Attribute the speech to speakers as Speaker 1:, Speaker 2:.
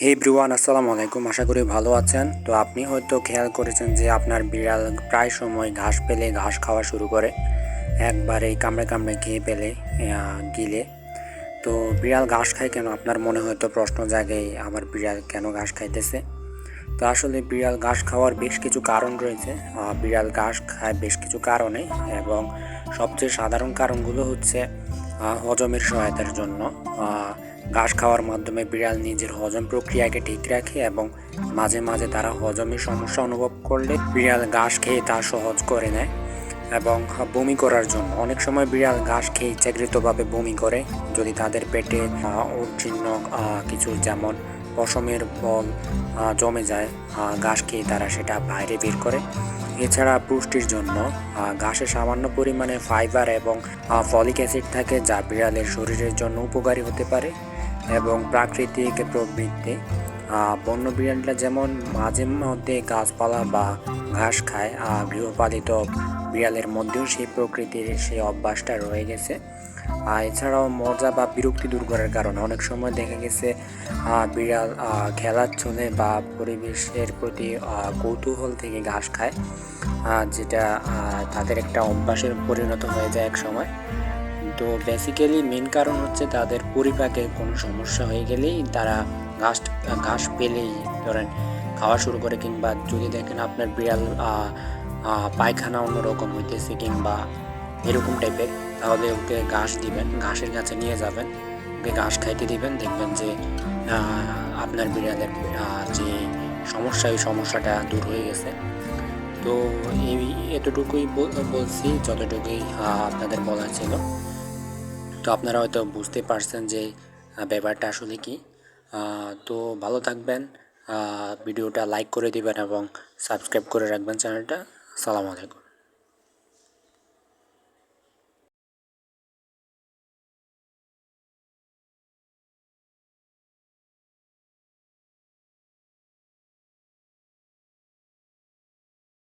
Speaker 1: হে ব্রুয়ান আসসালামু আলাইকুম। আশা করি ভালো আছেন। তো আপনি হয়তো খেয়াল করেছেন যে আপনার বিড়াল প্রায় সময় ঘাস পেলে ঘাস খাওয়া শুরু করে। একবারে কামড়ে কামড়ে খেয়ে পেলে গিলে। তো বিড়াল ঘাস খায় কেন? আপনার মনে হয়তো প্রশ্ন জাগে আমার বিড়াল কেন ঘাস খাইতেছে? তো আসলে বিড়াল ঘাস খাওয়ার বেশ কিছু কারণ রয়েছে। বিড়াল ঘাস খায় বেশ কিছু কারণে এবং সবচেয়ে সাধারণ কারণগুলো হচ্ছে হজমের সহায়তার জন্য। ঘাস খাওয়ার মাধ্যমে বিড়াল নিজের হজম প্রক্রিয়াকে ঠিক রাখে এবং মাঝে মাঝে তারা হজমের সমস্যা অনুভব করলে বিড়াল ঘাস খেয়ে তা সহজ করে নেয় এবং বমি করার জন্য। অনেক সময় বিড়াল ঘাস খেয়ে ইচ্ছাকৃতভাবে বমি করে, যদি তাদের পেটে উচ্ছিন্ন কিছু যেমন পশমের বল জমে যায় ঘাস খেয়ে তারা সেটা বাইরে বের করে। এছাড়া পুষ্টির জন্য ঘাসে সামান্য পরিমাণে ফাইবার এবং ফলিক অ্যাসিড থাকে যা বিড়ালের শরীরের জন্য উপকারী হতে পারে। এবং প্রাকৃতিক প্রবৃত্তি। বন্য বিড়ালটা যেমন মাঝে মধ্যে গাছপালা বা ঘাস খায় আহ, গৃহপালিত বিড়ালের মধ্যেও সেই প্রকৃতির সেই অভ্যাসটা রয়ে গেছে। আর এছাড়াও মজা বা বিরক্তি দূর করার কারণে অনেক সময় দেখা গেছে বিড়াল খেলার ছলে বা পরিবেশের প্রতি কৌতূহল থেকে ঘাস খায় যেটা তাদের একটা অভ্যাসের পরিণত হয়ে যায় এক সময় তো বেসিক্যালি মেন কারণ হচ্ছে তাদের পরিপাকে কোনো সমস্যা হয়ে গেলেই তারা ঘাস ঘাস পেলেই ধরেন খাওয়া শুরু করে কিংবা যদি দেখেন আপনার বিড়াল পায়খানা অন্যরকম হইতেছে কিংবা এরকম টাইপের তাহলে ওকে ঘাস দিবেন, ঘাসের কাছে নিয়ে যাবেন, ওকে ঘাস খাইতে দিবেন, দেখবেন যে আপনার বিড়ালের যে সমস্যা, এই সমস্যাটা দূর হয়ে গেছে। তো এই এতটুকুই বলছি, যতটুকুই আপনাদের বলা ছিল। তো আপনারা হয়তো বুঝতে পারছেন যে ব্যাপারটা আসলে কি। তো ভালো থাকবেন। ভিডিওটা লাইক করে দিবেন এবং সাবস্ক্রাইব করে রাখবেন চ্যানেলটা। আসসালামু আলাইকুম।